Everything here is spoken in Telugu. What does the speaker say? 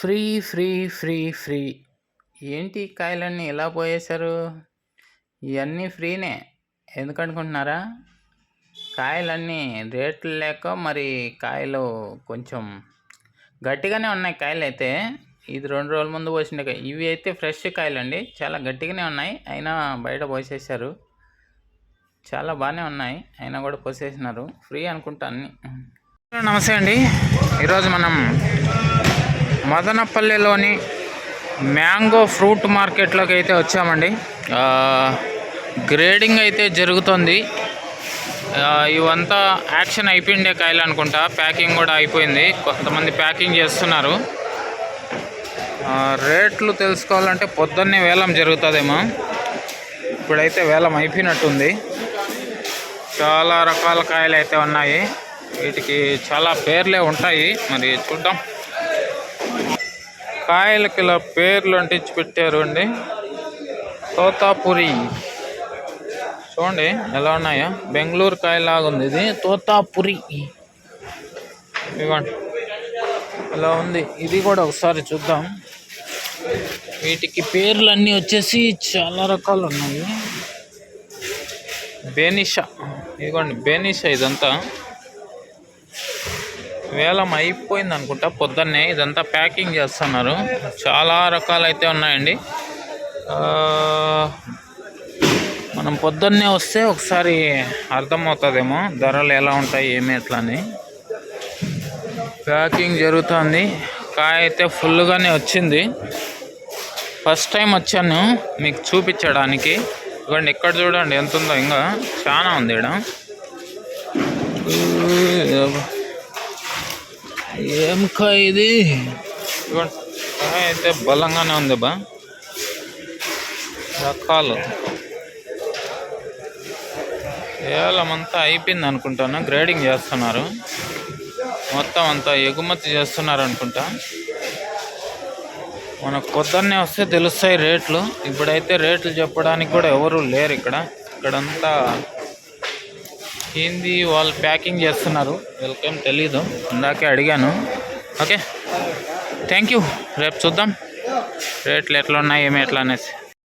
Free free free free. ఏంటి కాయలన్నీ ఇలా పోయేశారు? ఇవన్నీ ఫ్రీనే. ఎందుకనుకుంటున్నారా? కాయలన్నీ రేట్లు లేక మరి కాయలు కొంచెం గట్టిగానే ఉన్నాయి కాయలు అయితే. ఇది రెండు రోజుల ముందు పోసిన కాయ. ఇవి అయితే ఫ్రెష్ కాయలు అండి చాలా గట్టిగానే ఉన్నాయి. అయినా బయట పోసేసారు చాలా బాగానే ఉన్నాయి. అయినా కూడా పోసేసినారు. ఫ్రీ అనుకుంటా అన్నీ. నమస్తే అండి. ఈరోజు మనం మదనపల్లిలోని మ్యాంగో ఫ్రూట్ మార్కెట్లోకి అయితే వచ్చామండి. గ్రేడింగ్ అయితే జరుగుతుంది. ఇవంతా యాక్షన్ అయిపోయిండే కాయలు అనుకుంటా. ప్యాకింగ్ కూడా అయిపోయింది. కొంతమంది ప్యాకింగ్ చేస్తున్నారు. రేట్లు తెలుసుకోవాలంటే పొద్దున్నే వేలం జరుగుతుందేమో. ఇప్పుడైతే వేలం అయిపోయినట్టుంది. చాలా రకాల కాయలు అయితే ఉన్నాయి. వీటికి చాలా పేర్లే ఉంటాయి. మరి చూద్దాం. కాయలకి ఇలా పేర్లు అంటించి పెట్టారు అండి. తోతాపురి. చూడండి ఎలా ఉన్నాయో. బెంగళూరు కాయలాగా ఉంది ఇది. తోతాపురి. ఇవ్వండి. ఇలా ఉంది? ఇది కూడా ఒకసారి చూద్దాం. వీటికి పేర్లు అన్నీ వచ్చేసి చాలా రకాలు ఉన్నాయి. బేనిషా. ఇదిగోండి బేనిషా ఇదంతా. వేలం అయిపోయింది అనుకుంటా పొద్దున్నే. ఇదంతా ప్యాకింగ్ చేస్తున్నారు. చాలా రకాలైతే ఉన్నాయండి. మనం పొద్దున్నే వస్తే ఒకసారి అర్థమవుతుందేమో ధరలు ఎలా ఉంటాయి ఏమి ఎట్లా అని ప్యాకింగ్ జరుగుతుంది. కాయ అయితే ఫుల్గానే వచ్చింది. ఫస్ట్ టైం వచ్చాను మీకు చూపించడానికి. ఇవ్వండి ఇక్కడ చూడండి ఎంత ఉందో. ఇంకా చాలా ఉంది ఇక్కడ ఏం కాయ ఇది? అయితే బలంగానే ఉంది బా. రకాలు. ఏలమంతా అయిపోయింది అనుకుంటాను. గ్రేడింగ్ చేస్తున్నారు. మొత్తం అంతా ఎగుమతి చేస్తున్నారు అనుకుంటా. మనకు పొద్దున్నే వస్తే తెలుస్తాయి రేట్లు. ఇప్పుడైతే రేట్లు చెప్పడానికి కూడా ఎవరు లేరు ఇక్కడ. ఇక్కడంతా హిందీ వాళ్ళు ప్యాకింగ్ చేస్తున్నారు? వీళ్ళకేం తెలీదు. ఇందాకే అడిగాను. ఓకే. థ్యాంక్ యూ రేపు చూద్దాం. రేట్లు ఎట్లా ఉన్నాయి ఏమి ఎట్లా అనేసి.